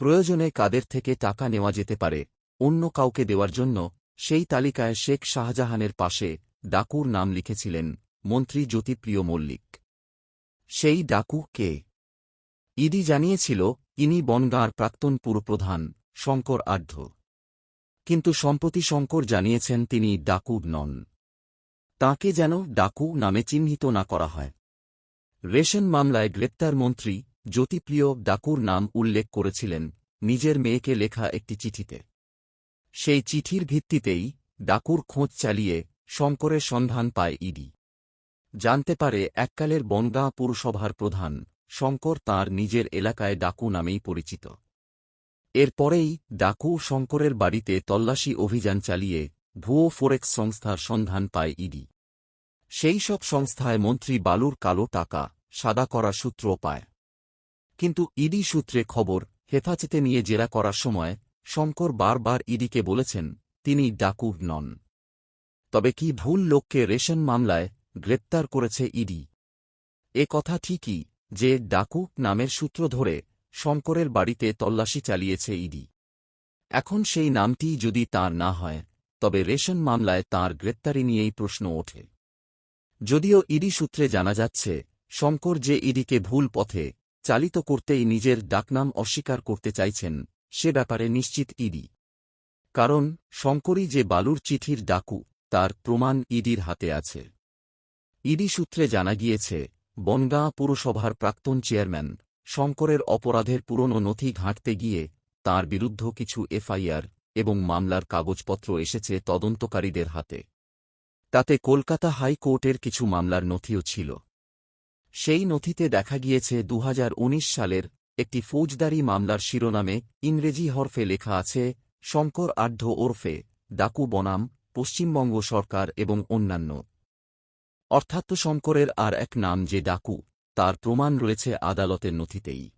প্রয়োজনে কাদের থেকে টাকা নেওয়া যেতে পারে, অন্য কাউকে দেওয়ার জন্য, সেই তালিকায় শেখ শাহজাহানের পাশে ডাকুর নাম লিখেছিলেন মন্ত্রী জ্যোতিপ্রিয় মল্লিক। সেই ডাকু কে? ইডি জানিয়েছিল, ইনি বনগাঁর প্রাক্তন পুরপ্রধান, শঙ্কর আঢ্য। কিন্তু সম্প্রতি শঙ্কর জানিয়েছেন তিনি ডাকু নন। তাকে যেন ডাকু নামে চিহ্নিত না করা হয়। রেশন মামলায় গ্রেপ্তার মন্ত্রী জ্যোতিপ্রিয় ডাকুর নাম উল্লেখ করেছিলেন নিজের মেয়েকে লেখা একটি চিঠিতে। সেই চিঠির ভিত্তিতেই ডাকুর খোঁজ চালিয়ে শঙ্করের সন্ধান পায় ইডি। জানতে পারে এককালের বনগাঁ পুরসভার প্রধান শঙ্কর তার নিজের এলাকায় ডাকু নামেই পরিচিত। এরপরেই ডাকু শঙ্করের বাড়িতে তল্লাশি অভিযান চালিয়ে ভুয়ো ফোরেক্স সংস্থার সন্ধান পায় ইডি। সেই সব সংস্থায় মন্ত্রী বালুর কালো টাকা সাদা করা সূত্র পায়। কিন্তু ইডি সূত্রে খবর, হেফাজতে নিয়ে জেরা করার সময় শঙ্কর বারবার ইডিকে বলেছেন, তিনি ডাকু নন। তবে কি ভুল লোককে রেশন মামলায় গ্রেপ্তার করেছে ইডি? এ কথা ঠিকই, যে ডাকু নামের সূত্র ধরে শঙ্করের বাড়িতে তল্লাশি চালিয়েছে ইডি। এখন সেই নামটি যদি তার না হয়, তবে রেশন মামলায় তার গ্রেপ্তারি নিয়েই প্রশ্ন ওঠে। যদিও ইডি সূত্রে জানা যাচ্ছে, শঙ্কর যে ইডিকে ভুল পথে চালিত করতেই নিজের ডাকনাম অস্বীকার করতে চাইছেন, সে ব্যাপারে নিশ্চিত ইডি। কারণ, শঙ্করই যে বালুর চিঠির ডাকু, তার প্রমাণ ইডির হাতে আছে। ইডি সূত্রে জানা গিয়েছে, বনগাঁ পুরসভার প্রাক্তন চেয়ারম্যান, শঙ্করের অপরাধের পুরনো নথি ঘাঁটতে গিয়ে, তার বিরুদ্ধ কিছু এফআইআর এবং মামলার কাগজপত্র এসেছে তদন্তকারীদের হাতে। তাতে কলকাতা হাইকোর্টের কিছু মামলার নথিও ছিল। সেই নথিতে দেখা গিয়েছে দু হাজার উনিশ সালের একটি ফৌজদারি মামলার শিরোনামে ইংরেজি হরফে লেখা আছে, শঙ্কর আঢ্য ওরফে, ডাকু বনাম, পশ্চিমবঙ্গ সরকার এবং অন্যান্য। অর্থাৎ শঙ্করের আর এক নাম যে ডাকু, তার প্রমাণ রয়েছে আদালতের নথিতেই।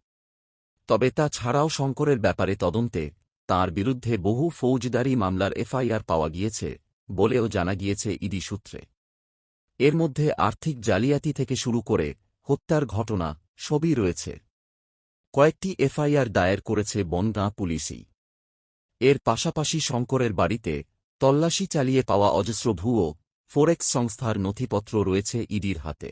তবে তা ছাড়াও শঙ্করের ব্যাপারে তদন্তে তার বিরুদ্ধে বহু ফৌজদারি মামলার এফআইআর পাওয়া গিয়েছে বলেও জানা গিয়েছে ইডি সূত্রে। এর মধ্যে আর্থিক জালিয়াতি থেকে শুরু করে হত্যার ঘটনা সবই রয়েছে। কয়েকটি এফআইআর দায়ের করেছে বনগাঁ পুলিশই। এর পাশাপাশি শঙ্করের বাড়িতে তল্লাশি চালিয়ে পাওয়া অজস্র ভুয়ো ফোরেক্স সংস্থার নথিপত্র রয়েছে ইডির হাতে।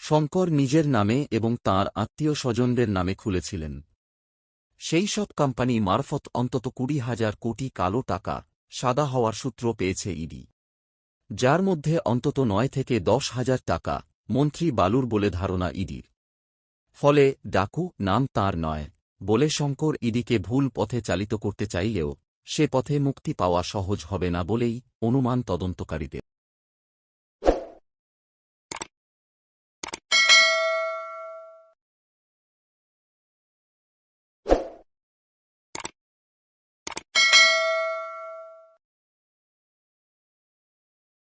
শঙ্কর নিজের নামে এবং তাঁর আত্মীয় স্বজনদের নামে খুলেছিলেন। সেই সব কোম্পানি মারফত অন্তত কুড়ি হাজার কোটি কালো টাকা সাদা হওয়ার সূত্র পেয়েছে ইডি। যার মধ্যে অন্তত নয় থেকে দশ হাজার টাকা, মন্ত্রী বালুর বলে ধারণা ইডির ফলে, ডাকু, নাম তার নয়, বলে শঙ্কর ইডিকে ভুল পথে চালিত করতে চাইলেও, সে পথে মুক্তি পাওয়া সহজ হবে না বলেই অনুমান তদন্তকারীদের।